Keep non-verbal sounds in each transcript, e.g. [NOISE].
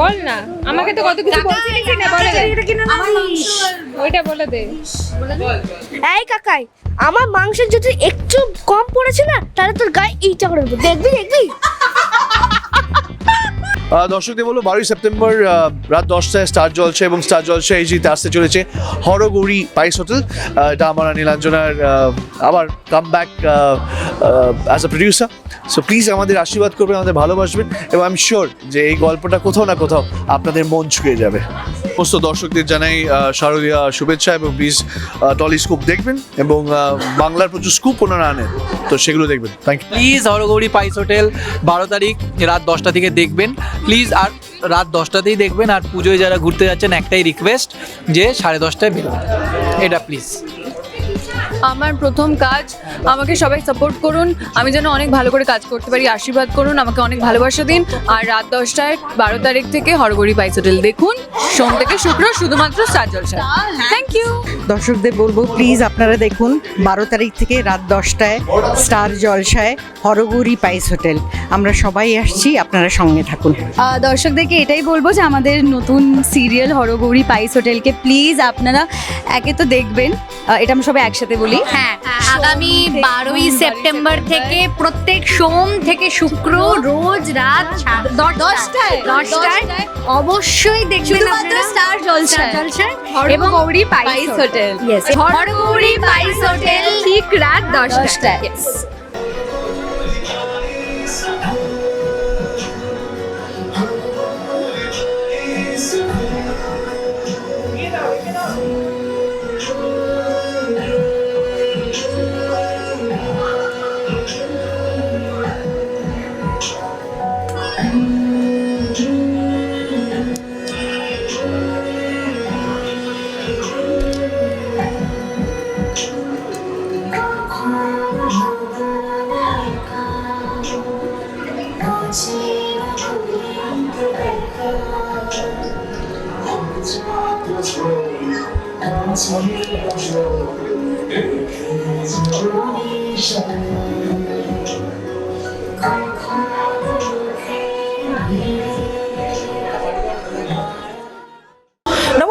বল না। আমাকে তো কত কিছু বলছিলিস না বলে দে। ওইটা বলে দে। এই কাকাই আমার মাংসের যদি একটু কম পড়েছে না তাহলে তোর গায়ে এইটা করে দেখবি দেখবি? দর্শকদের বলব, বারোই সেপ্টেম্বর রাত দশটায় স্টার জলসা এবং স্টার জলসা এই জিতে আসতে চলেছে হরগৌরী পাইস হোটেল। এটা আমার নীলাঞ্জনার আবার come back as a producer so please আমাদের আশীর্বাদ করবেন, আমাদের ভালোবাসবেন এবং আমি শিওর যে এই গল্পটা কোথাও না কোথাও আপনাদের মন ছুঁয়ে যাবে। সমস্ত দর্শকদের জানাই শারদীয়া শুভেচ্ছা এবং প্লিজ টলি স্কুপ দেখবেন এবং বাংলার প্রচুর স্কুপ ওনারা আনেন। তো সেগুলো দেখবেন। থ্যাংক ইউ প্লিজ হরগৌরী পাইস হোটেল, বারো তারিখ রাত দশটা থেকে দেখবেন। প্লিজ আর রাত দশটাতেই দেখবেন আর পুজোয় যারা ঘুরতে যাচ্ছেন, একটাই রিকোয়েস্ট যে সাড়ে দশটায় বেরোন। এটা প্লিজ আমার প্রথম কাজ আমাকে সবাই সাপোর্ট করুন। আমি যেন অনেক ভালো করে কাজ করতে পারি আশীর্বাদ করুন আমাকে অনেক ভালোবাসা দিন। আর রাত দশটায় বারো তারিখ থেকে হরগড়ি পাইস হোটেল দেখুন। সোম থেকে শুক্র শুধুমাত্র স্টার জলসা। থ্যাংক ইউ দর্শকদের বলব প্লিজ আপনারা দেখুন বারো তারিখ থেকে রাত দশটায় স্টার জলসায় হরগৌরী পাইস হোটেল। আমরা সবাই আসছি আপনারা সঙ্গে থাকুন। দর্শকদেরকে এটাই বলব যে আমাদের নতুন সিরিয়াল হরগৌরী পাইস হোটেলকে প্লিজ আপনারা একে তো দেখবেন। এটা আমরা সবাই একসাথে বলি। হ্যাঁ আগামী বারোই সেপ্টেম্বর থেকে প্রত্যেক সোম থেকে শুক্র রোজ রাত দশটায়, দশটায় অবশ্যই দেখবেন আপনারা। স্টার জলসা জলসায় এবং গৌরী পাইস হোটেল। হরগৌরী পাইস হোটেল ঠিক রাত দশটায়।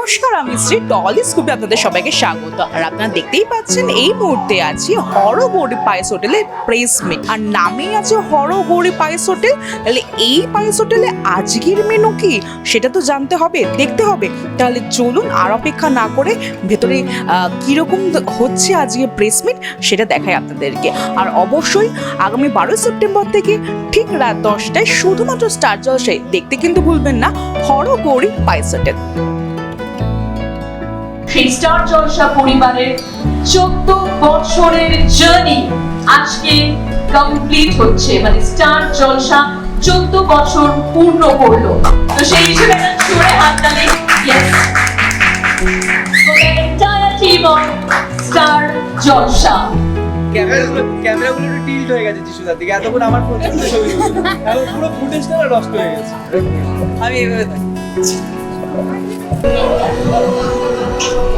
নমস্কার, আমি শ্রী টলি স্কুপে আপনাদের সবাইকে স্বাগত। আর আপনারা দেখতেই পাচ্ছেন, এই মুহূর্তে আছি হরগৌরী পায়েস হোটেলে প্রেস মিট। আর নামেই আছে হরগৌরী পায়েস হোটেল। তাহলে এই পায়েস হোটেলে আজকের মেনু কি? সেটা তো জানতে হবে, দেখতে হবে। তাহলে চলুন আর অপেক্ষা না করে ভেতরে কীরকম হচ্ছে আজকে প্রেস মিট, সেটা দেখায় আপনাদেরকে। আর অবশ্যই আগামী বারোই সেপ্টেম্বর থেকে ঠিক রাত দশটায় শুধুমাত্র স্টার জলসায় দেখতে কিন্তু ভুলবেন না হরগৌরী পায়েস হোটেল। সেই স্টার জলসা পরিবারের চোদ্দ বছরের জার্নি আজকে কমপ্লিট হচ্ছে। মানে স্টার জলসা চোদ্দ বছর পূর্ণ করল। তো সেই হিসেবে জোরে হাততালি Star জলসা। ক্যামেরাগুলো ক্যামেরাগুলো একটু টিল্ট হয়ে গেছে দিকে। এতক্ষণ আমার ফোন ছবি এখন পুরো ফুটেজটা নষ্ট হয়ে গেছে। আমি থাকি। Action!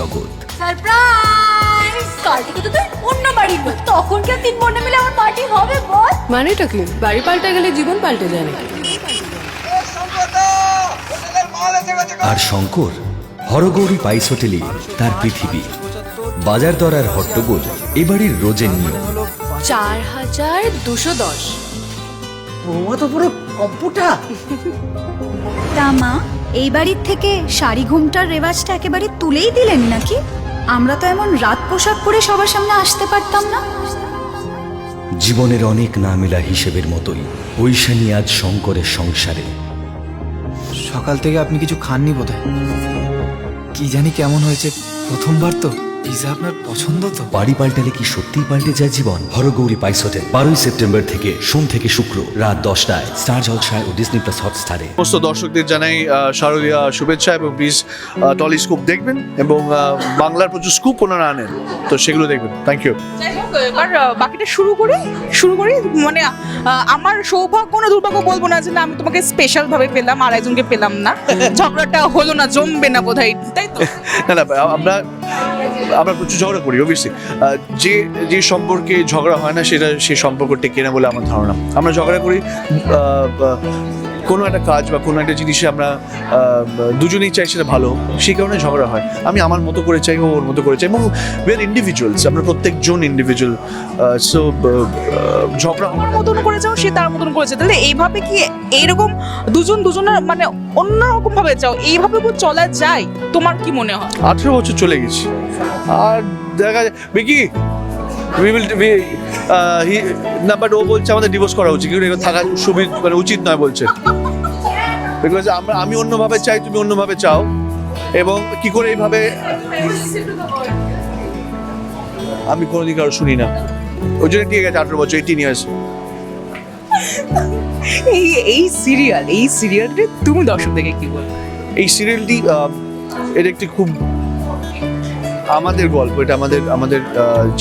জগৎ। সারপ্রাইজ! কাল থেকে তো তুই অন্য বাড়ি গো। তখন কি আর তিন বোনে মিলে আমার পার্টি হবে বল? মানেটা কি? বাড়ি পাল্টে গেলে জীবন পাল্টে যায় নাকি? আর শঙ্কর হরগৌরী পাইস হোটেলে তার পৃথিবী। বাজার দর আর হট্টগোল এবাড়ির রোজের নিয়ম। চার হাজার দুশো দশ। বৌমা তো পুরো কম্পুটা তা মা এই বাড়ির থেকে শাড়ি ঘুমটার রেওয়াজটা একেবারে তুলেই দিলেন নাকি? আমরা তো এমন রাত পোশাক পরে সবার সামনে আসতে পারতাম না। জীবনের অনেক না মেলা হিসেবের মতোই ঐশানী আজ শঙ্করের সংসারে। সকাল থেকে আপনি কিছু খাননি বোধহয়? কি জানি কেমন হয়েছে প্রথমবার তো। পিজা আপনার পছন্দ তো? বাড়ি পাল্টালে কি সত্যিই পাল্টে যায় জীবন? হরগৌরী পাইস হোটেল বারোই সেপ্টেম্বর থেকে সোম থেকে শুক্র রাত দশটায়। স্টার জলসায় ও ডিসনি প্লাস হটস্টারে। সমস্ত দর্শকদের জানাই শারদীয়া শুভেচ্ছা এবং প্লিজ টলিস্কোপ দেখবেন এবং বাংলার প্রচুর স্কুপ ওনারা আনেন। তো সেগুলো দেখবেন। থ্যাংক ইউ যাই এবার বাকিটা শুরু করি শুরু করি মানে আমার সৌভাগ্য না দুর্ভাগ্য বলব না যে না আমি তোমাকে স্পেশাল ভাবে পেলাম আর একজনকে পেলাম না। ঝগড়াটা হলো না জমবে না বোধহয় তাই তো? [LAUGHS] না না আমরা আমরা প্রচুর ঝগড়া করি অবভিয়াসলি যে যে সম্পর্কে ঝগড়া হয় না, সেটা সেই সম্পর্ক টেকে না বলে আমার ধারণা। আমরা ঝগড়া করি কোনো একটা কাজ বা কোনো একটা জিনিসে আমরা দুজনেই চাই সেটা ভালো সেই কারণে ঝগড়া হয়। আমি আমার মতো করে চাই ও ওর মতো করে চাই এবং উই আর ইন্ডিভিজুয়ালস আমরা প্রত্যেকজন ইন্ডিভিজুয়াল সো ঝগড়া আমার মতন করে যাও সে তার মতন করেছে তাহলে এইভাবে কি এইরকম দুজন দুজনের মানে অন্যরকম ভাবে চাও? এইভাবে কি চলা যায়? তোমার কি মনে হয়? আঠেরো বছর চলে গেছি। আর দেখা যায় বিকি উই উইল না বাট ও বলছে আমাদের ডিভোর্স করা উচিত। কিন্তু থাকা সুবিধ মানে উচিত নয় বলছে। বিকজ আমরা আমি অন্যভাবে চাই তুমি অন্যভাবে চাও। এবং কি করে এইভাবে আমি কোনো কোনোদিন কারও শুনি না। ওই জন্য ঠিক আছে আঠারো বছর এইটিন ইয়ার্স এই এই সিরিয়াল এই সিরিয়ালটা তুমি দর্শকদেরকে কি বল এই সিরিয়ালটি এটা একটি খুব আমাদের গল্প, এটা আমাদের আমাদের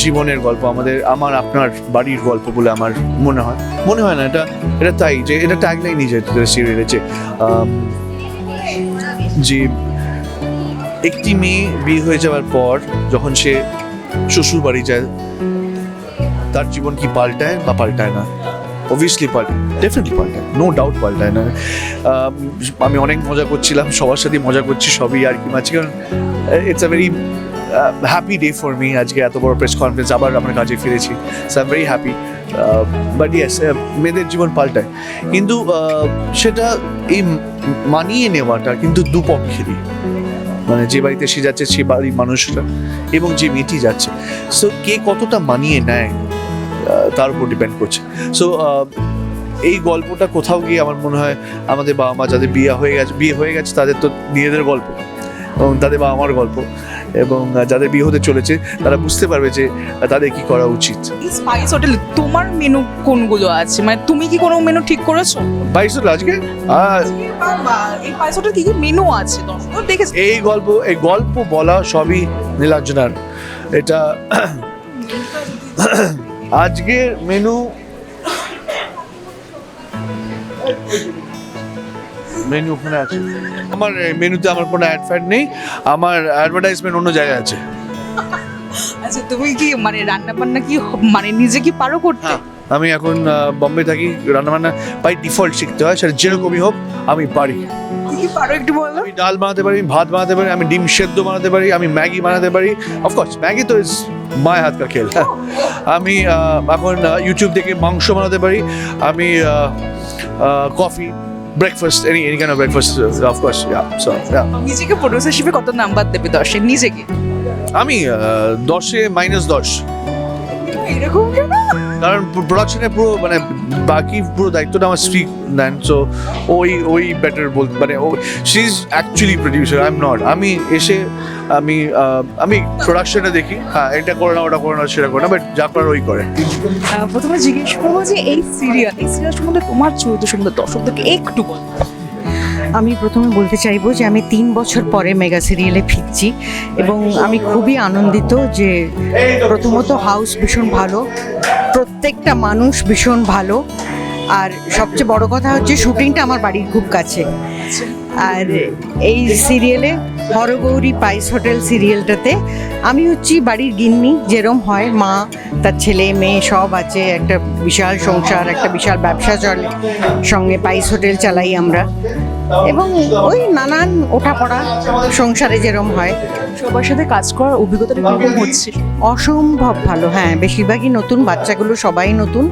জীবনের গল্প, আমাদের, আমার, আপনার বাড়ির গল্প বলে আমার মনে হয়। মনে হয় না, এটা এটা তাই, যে এটা ট্যাগলাইনই যে সিরিয়ালে যে যে একটি মেয়ে বিয়ে হয়ে যাওয়ার পর যখন সে শ্বশুর বাড়ি যায়, তার জীবন কি পাল্টায় বা পাল্টায় না? অবভিয়াসলি পাল্টায় ডেফিনেটলি পাল্টায় নো ডাউট পাল্টায় না। আমি অনেক মজা করছিলাম, সবার সাথে মজা করছি, সবই আর কি মাঝে কারণ it's a very happy day for me আজকে এত বড় প্রেস কনফারেন্স আবার আমার কাজে ফিরেছি। So I am very happy but yes মেয়েদের জীবন পাল্টায়। কিন্তু সেটা এই মানিয়ে নেওয়াটা কিন্তু দুপক্ষেরই। মানে যে বাড়িতে সে যাচ্ছে, সে বাড়ির মানুষরা এবং যে মেয়েটি যাচ্ছে। সো কে কতটা মানিয়ে নেয় তার উপর ডিপেন্ড করছে। সো এই গল্পটা কোথাও গিয়ে আমার মনে হয় আমাদের বাবা মা যাদের বিয়ে হয়ে গেছে, বিয়ে হয়ে গেছে, তাদের তো নিজেদের গল্প। এবং তাদের বাবা মার গল্প এবং যাদের বিয়ে হতে চলেছে তারা বুঝতে পারবে যে তাদের কি করা উচিত। স্পাইস হোটেল তোমার মেনু কোনগুলো আছে? মানে তুমি কি কোনো মেনু ঠিক করেছ? বাইশ আজকে? এই স্পাইস হোটেল কি কি মেনু আছে দর্শক দেখেছি। এই গল্প এই গল্প বলা সবই নীলাঞ্জনার। এটা আজকের মেনু [COUGHS] [COUGHS] মেনু ওখানে আছে। আমার মেনুতে আমার কোনো অ্যাড ফ্যাড নেই। আমার অ্যাডভার্টাইজমেন্ট অন্য জায়গায় আছে। আচ্ছা তুমি কি মানে রান্না বান্না কি মানে নিজে কি পারো করতে? হ্যাঁ আমি এখন বম্বে থাকি রান্নাবান্না বাই ডিফল্ট শিখতে হয় সেটা যেরকমই হোক আমি পারি। কি কি পারো একটু বলো? আমি ডাল বানাতে পারি ভাত বানাতে পারি আমি ডিম সেদ্ধ বানাতে পারি আমি ম্যাগি বানাতে পারি। অফকোর্স ম্যাগি তো ইজ মায় হাত কা খেল। আমি এখন ইউটিউব থেকে মাংস বানাতে পারি। আমি coffee breakfast any any kind of breakfast yeah so নিজেকে প্রডিউসার হিসেবে কত নাম্বার দেবে দশে নিজেকে? আমি আহ, দশে মাইনাস দশ। এরকম কেন? কারণ প্রোডাকশনের পুরো মানে বাকি পুরো দায়িত্বটা আমার স্ত্রী নেন সো ওই ওই বেটার বল মানে ও she is actually producer I am not আমি এসে আমি আমি প্রোডাকশনটা দেখি হ্যাঁ এটা করে না ওটা করে না সেটা করে না বাট যা করার ওই করে। প্রথমে জিজ্ঞেস করব যে এই সিরিয়াল এই সিরিয়াল সম্বন্ধে তোমার চরিত্র সম্বন্ধে দর্শকদেরকে একটু বল। আমি প্রথমে বলতে চাইব যে আমি তিন বছর পরে মেগা সিরিয়ালে ফিরছি এবং আমি খুবই আনন্দিত যে প্রথমত হাউস ভীষণ ভালো, প্রত্যেকটা মানুষ ভীষণ ভালো, আর সবচেয়ে বড় কথা হচ্ছে শুটিংটা আমার বাড়ির খুব কাছে। আর এই সিরিয়ালে হরগৌরী পাইস হোটেল সিরিয়ালটাতে আমি হচ্ছি বাড়ির গিন্নি, যেরম হয় মা, তার ছেলে, মেয়ে সব আছে, একটা বিশাল সংসার, একটা বিশাল ব্যবসা চলে, সঙ্গে পাইস হোটেল চালাই আমরা। এবং ওই নানান ওঠাপড়া সংসারে যেরম হয়। সবার সাথে কাজ করার অভিজ্ঞতাটা কীরকম হচ্ছে? অসম্ভব ভালো হ্যাঁ। বেশিরভাগই নতুন বাচ্চাগুলো সবাই নতুন।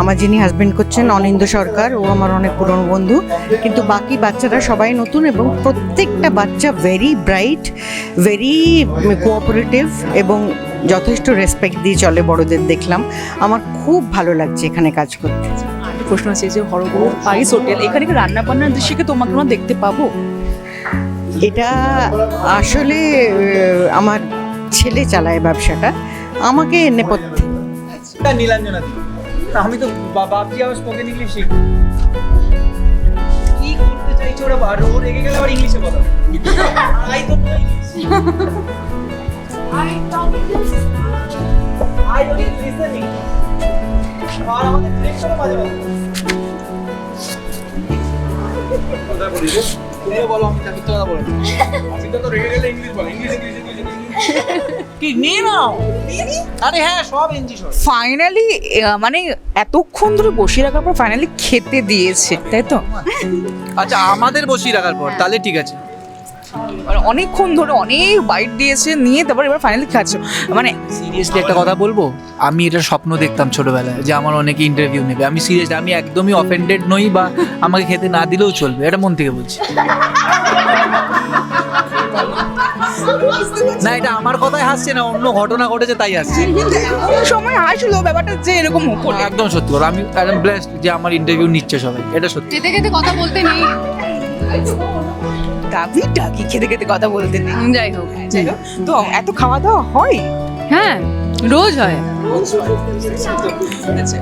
আমার যিনি হাজবেন্ড করছেন অনিন্দ সরকার ও আমার অনেক পুরনো বন্ধু। কিন্তু বাকি বাচ্চারা সবাই নতুন এবং প্রত্যেকটা বাচ্চা ভেরি ব্রাইট ভেরি কোঅপারেটিভ এবং যথেষ্ট রেসপেক্ট দিয়ে চলে বড়দের দেখলাম। আমার খুব ভালো লাগছে এখানে কাজ করতে। প্রশ্ন আছে যে হরগৌর পাইস হোটেল? এখানে কি রান্না বান্নার দৃশ্যে কি তোমাকে আমরা দেখতে পাবো? এটা আসলে আমার ছেলে চালায় ব্যবসাটা। আমাকে নেপথ্যে। নীলাঞ্জনা আমি তো বা- ভাবছি আবার স্পোকেন ইংলিশ শিখব কি করতে চাইছো ওরা? আর ও রেগে গেলে আবার ইংলিশে কথা সিদ্ধা তো রেগে গেলে ইংলিশ বলে ইংলিশ ফাইনালি মানে এতক্ষণ ধরে বসিয়ে রাখার পর ফাইনালি খেতে দিয়েছে তাই তো? আচ্ছা আমাদের বসিয়ে রাখার পর তাহলে ঠিক আছে। অনেকক্ষণ ধরে অনেক বাইট দিয়েছে নিয়ে তারপর এবার ফাইনালি খাচ্ছ। মানে সিরিয়াসলি একটা কথা বলব? আমি এটা স্বপ্ন দেখতাম ছোটবেলায় যে আমার অনেকে ইন্টারভিউ নেবে। আমি সিরিয়াসলি আমি একদমই অফেন্ডেড নই বা আমাকে খেতে না দিলেও চলবে। এটা মন থেকে বলছি। না এটা আমার কথাই হাসছে না অন্য ঘটনা ঘটেছে তাই হাসছে। সময় আসলো ব্যাপারটা যে এরকম একদম সত্যি কথা আমি একদম ব্লেসড যে আমার ইন্টারভিউ নিচ্ছে সবাই। এটা সত্যি। খেতে কথা বলতে নেই। ডাকি ডাকি খেতে খেতে কথা বলতে নেই। যাই হোক যাই হোক, তো এত খাওয়া দাওয়া হয়? হ্যাঁ রোজ হয়। আচ্ছা।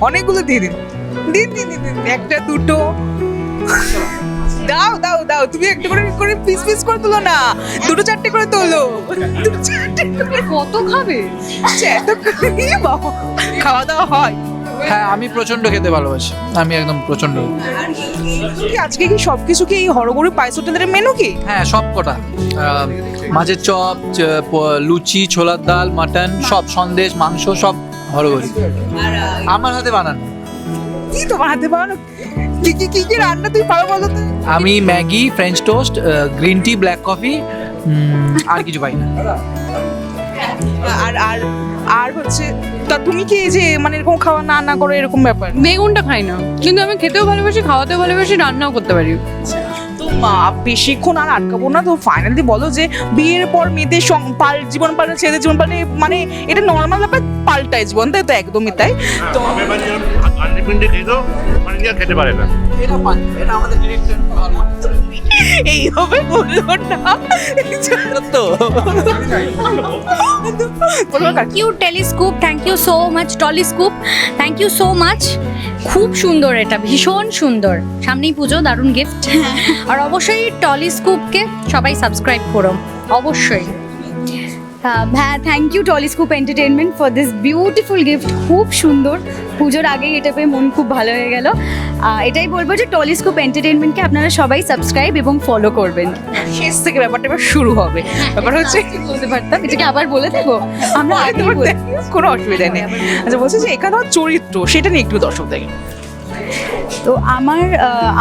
অনেকগুলো দিয়ে দিন। দিন দিন একটা দুটো। দাও দাও দাও। তুমি একটা করে করে পিস পিস করে তোলো না। দুটো চারটে করে তোলো। দুটো চারটে কত খাবে? আচ্ছা, এত খাওয়া দাওয়া হয়। হ্যাঁ আমি প্রচণ্ড খেতে ভালোবাসি। আমি একদম প্রচণ্ড কি আজকে কি সব কিছু কি এই হরগড়ি পাইস হোটেলের মেনু কি? হ্যাঁ সব কটা আহ, মাছের চপ চ- প- লুচি ছোলার ডাল মাটন সব সন্দেশ মাংস সব হরগরি আমার হাতে বানানো। কি তোমার হাতে বানানো? কি কি কি কি রান্না তুমি পারো বলো তো? আমি Maggi French toast green tea black coffee আর কিছু পাই না। আর আর আর হচ্ছে তা তুমি কি এই যে মানে এরকম খাওয়া না না করো এরকম ব্যাপার? বেগুনটা খাই না। কিন্তু আমি খেতেও ভালোবাসি খাওয়াতেও ভালোবাসি রান্নাও করতে পারি। তো মা বেশিক্ষণ আর আটকাবো না তো। ফাইনালি বলো যে বিয়ের পর মেয়েদের পাল জীবন পাল্টে ছেলেদের জীবন পাল্টে মানে এটা নর্মাল ব্যাপার পাল্টায় জীবন তাই তো? একদমই তাই। তো আনলিমিটেড খেতো মানে কি আর খেতে পারে না। এটা এটা আমাদের ডিরেক্টর এইভাবে বলল না। তো thank you telescope thank you so much Tollyscope thank you so much খুব সুন্দর এটা ভীষণ সুন্দর। সামনেই পুজো দারুণ গিফট আর অবশ্যই টলিস্কোপকে সবাই সাবস্ক্রাইব করো অবশ্যই। হ্যাঁ thank you Tollyscope entertainment for this beautiful gift খুব সুন্দর। পুজোর আগেই এটা পেয়ে মন খুব ভালো হয়ে গেল। এটাই বলব যে টলিস্কোপ এন্টারটেনমেন্টকে আপনারা সবাই সাবস্ক্রাইব এবং ফলো করবেন। শেষ থেকে ব্যাপারটা এবার শুরু হবে। ব্যাপার হচ্ছে বলতে পারতাম এটাকে আবার বলে দেবো? আমরা দেবো, কোনো অসুবিধা নেই। আচ্ছা বলছি যে এখানে চরিত্র সেটা নিয়ে একটু দর্শক দেখে তো আমার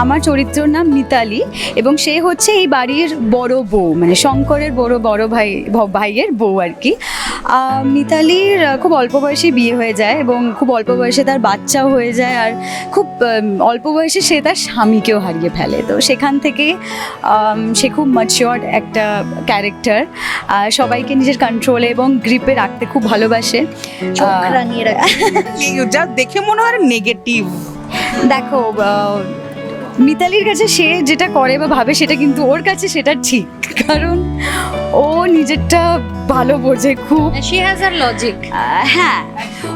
আমার চরিত্রর নাম মিতালি এবং সে হচ্ছে এই বাড়ির বড় বউ মানে শঙ্করের বড় বড় ভাই ভাইয়ের বউ আর কি। মিতালির খুব অল্প বয়সে বিয়ে হয়ে যায় এবং খুব অল্প বয়সে তার বাচ্চাও হয়ে যায় আর খুব অল্প বয়সে সে তার স্বামীকেও হারিয়ে ফেলে। তো সেখান থেকে সে খুব ম্যাচিওর একটা ক্যারেক্টার সবাইকে নিজের কন্ট্রোলে এবং গ্রিপে রাখতে খুব ভালোবাসে। [LAUGHS] যা দেখে মনে হয় নেগেটিভ দেখো মিতালির কাছে সে যেটা করে বা ভাবে সেটা কিন্তু ওর কাছে সেটা ঠিক। কারণ ও নিজেরটা ভালো বোঝে খুব। শি হ্যাজ আর লজিক হ্যাঁ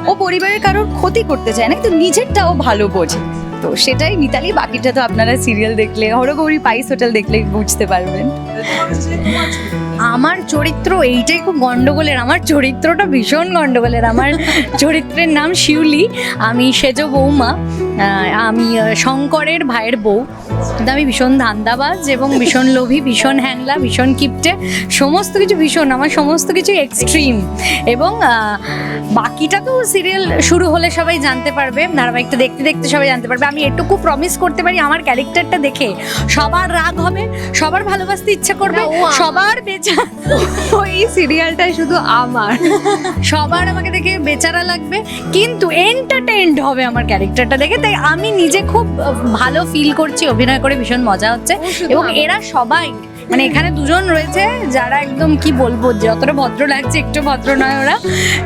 ও পরিবারের কারোর ক্ষতি করতে চায় না কিন্তু নিজেরটাও ভালো বোঝে। তো সেটাই মিতালি বাকিটা তো আপনারা সিরিয়াল দেখলে হরগৌরী পাইস হোটেল দেখলেই বুঝতে পারবেন। আমার চরিত্র এইটাই খুব গন্ডগোলের আমার চরিত্রটা ভীষণ গন্ডগোলের। আমার চরিত্রের নাম শিউলি আমি সেজ বৌমা আমি শঙ্করের ভাইয়ের বউ। কিন্তু আমি ভীষণ ধান্দাবাজ এবং ভীষণ লোভী ভীষণ হ্যাংলা ভীষণ কিপটে সমস্ত কিছু ভীষণ আমার সমস্ত কিছু এক্সট্রিম এবং বাকিটা তো সিরিয়াল শুরু হলে সবাই জানতে পারবে ধারাবাহিকটা দেখতে দেখতে সবাই জানতে পারবে। আমি এটুকু প্রমিস করতে পারি আমার ক্যারেক্টারটা দেখে সবার রাগ হবে সবার ভালোবাসতে ইচ্ছা করবে সবার বেচা ওই সিরিয়ালটাই শুধু আমার। সবার আমাকে দেখে বেচারা লাগবে কিন্তু এন্টারটেইনড হবে আমার ক্যারেক্টারটা দেখে তাই আমি নিজে খুব ভালো ফিল করছি অভিনয় করে ভীষণ মজা হচ্ছে। এবং এরা সবাই মানে এখানে দুজন রয়েছে যারা একদম কি বলব যতটা ভদ্র লাগছে একটু ভদ্র নয় ওরা।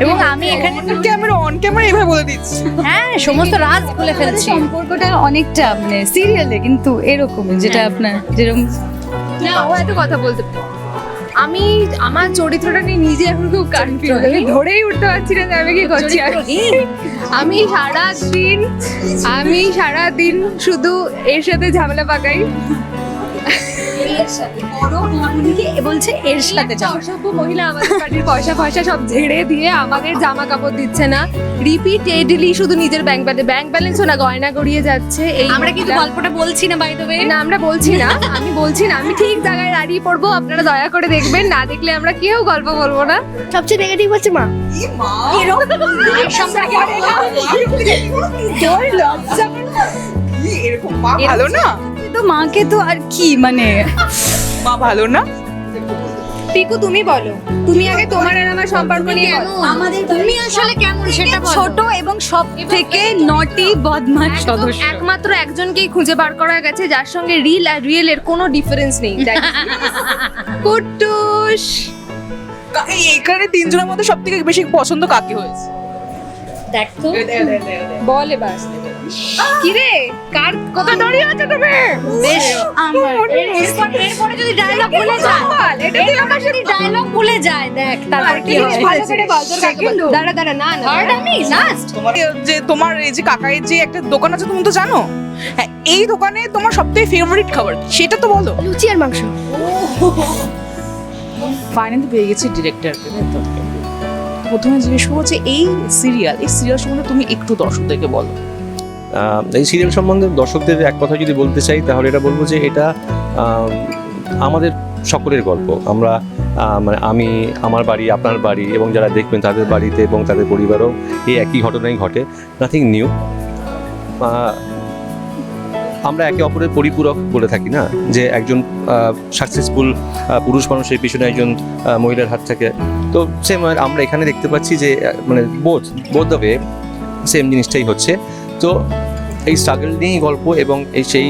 এবং আমি এখানে ক্যামেরা অন ক্যামেরা এভাবে বলে দিচ্ছি। হ্যাঁ সমস্ত রাজ খুলে ফেলছি। সম্পর্কটা অনেকটা মানে সিরিয়ালে কিন্তু এরকম যেটা আপনার যেরকম না ও এত কথা বলতে পারে। আমি আমার চরিত্রটা নিয়ে নিজে এখন খুব কনফিউজ আমি ধরেই উঠতে পারছি না যে আমি কি করছি। আমি সারা দিন আমি সারা দিন শুধু এর সাথে ঝামেলা পাকাই। বলছে এর সাথে যাও। অসভ্য মহিলা আমাদের বাড়ির পয়সা ফয়সা সব ঝেড়ে দিয়ে আমাদের জামা কাপড় দিচ্ছে না। রিপিটেডলি শুধু নিজের ব্যাংক ব্যালেন্স ব্যাংক ব্যালেন্সও না গয়না গড়িয়ে যাচ্ছে এই আমরা কিন্তু গল্পটা বলছি না বাই দ্য ওয়ে না আমরা বলছি না আমি বলছি না আমি ঠিক জায়গায় দাঁড়িয়ে পড়ব আপনারা দয়া করে দেখবেন না দেখলে আমরা কেউ গল্প বলব না। সবচেয়ে নেগেটিভ হচ্ছে মা। এরকম মা? ভালো না? তো মাকে তো আর কি মানে? মা ভালো না? পিকু তুমি বলো। তুমি আগে তোমার আর আমার সম্পর্ক নিয়ে বলো। আমাদের তুমি আসলে কেমন সেটা বলো। ছোট এবং সব থেকে নটি বদমাশ সদস্য। একমাত্র একজনকেই খুঁজে বার করা গেছে যার সঙ্গে রিল আর রিয়েল এর কোনো ডিফারেন্স নেই [LAUGHS] কুট্টুস। কা- এখানে তিনজনের মধ্যে সব থেকে বেশি পছন্দ কাকে হয়েছে? দেখ তো। বল এবার। কিরে? কার কত দাঁড়িয়ে আছে তুমি? বেশ আমার এরপর- এরপরে যদি ডায়লগ ভুলে যায়। এটা তুই আমার যদি ডায়লগ ভুলে যায় দেখ তারপর কি হয়? ভালো করে কাকে দাঁড়া দাঁড়া না না আমি? লাস্ট তোমার যে তোমার এই যে কাকায়ের যে একটা দোকান আছে তুমি তো জানো? হ্যাঁ এই দোকানে তোমার সবথেকে ফেভারিট খাবার সেটা তো বলো। লুচি আর মাংস। ফাইনালি পেয়ে গেছি ডিরেক্টরকে তো প্রথমে জিজ্ঞেস করব যে এই সিরিয়াল এই সিরিয়াল সম্বন্ধে তুমি একটু দর্শকদেরকে বলো। এই সিরিয়াল সম্বন্ধে দর্শকদের এক কথা যদি বলতে চাই, তাহলে এটা বলব যে এটা আমাদের সকলের গল্প। আমরা মানে আমি, আমার বাড়ি, আপনার বাড়ি এবং যারা দেখবেন তাদের বাড়িতে এবং তাদের পরিবারও এই একই ঘটনাই ঘটে। নাথিং নিউ আমরা একে অপরের পরিপূরক বলে থাকি না? যে একজন সাকসেসফুল পুরুষ মানুষের পিছনে একজন মহিলার হাত থাকে। তো সেম আমরা এখানে দেখতে পাচ্ছি যে মানে বোধ বোধ দ্য ওয়ে সেম জিনিসটাই হচ্ছে। তো এই স্ট্রাগল নিয়েই গল্প এবং এই সেই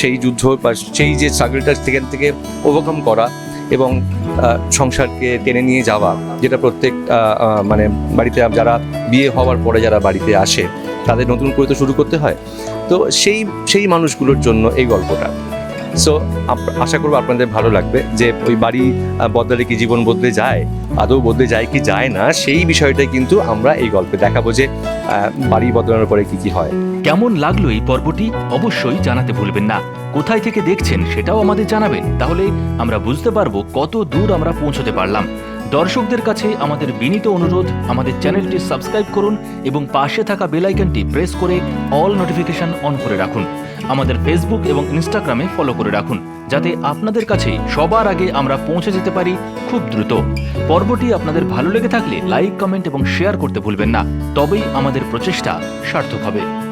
সেই যুদ্ধ বা সেই যে স্ট্রাগলটা সেখান থেকে ওভারকাম করা এবং সংসারকে টেনে নিয়ে যাওয়া, যেটা প্রত্যেক মানে বাড়িতে যারা বিয়ে হওয়ার পরে যারা বাড়িতে আসে, তাদের নতুন করে তো শুরু করতে হয়। তো সেই সেই মানুষগুলোর জন্য এই গল্পটা। সো আশা করব আপনাদের ভালো লাগবে যে ওই বাড়ি আহ, বদলালে কি জীবন বদলে যায় আদৌ বদলে যায় কি যায় না সেই বিষয়টাই কিন্তু আমরা এই গল্পে দেখাবো যে বাড়ি বদলানোর পরে কি কি হয়। কেমন লাগল এই পর্বটি? অবশ্যই জানাতে ভুলবেন না। কোথায় থেকে দেখছেন সেটাও আমাদের জানাবেন। তাহলে আমরা বুঝতে পারব কত দূর আমরা পৌঁছতে পারলাম। দর্শকদের কাছে আমাদের বিনীত অনুরোধ আমাদের চ্যানেলটি সাবস্ক্রাইব করুন এবং পাশে থাকা বেল আইকনটি প্রেস করে অল নোটিফিকেশন অন করে রাখুন। আমাদের ফেসবুক এবং ইনস্টাগ্রামে ফলো করে রাখুন, যাতে আপনাদের কাছে সবার আগে আমরা পৌঁছে যেতে পারি খুব দ্রুত। পর্বটি আপনাদের ভালো লেগে থাকলে লাইক কমেন্ট এবং শেয়ার করতে ভুলবেন না। তবেই আমাদের প্রচেষ্টা সার্থক হবে।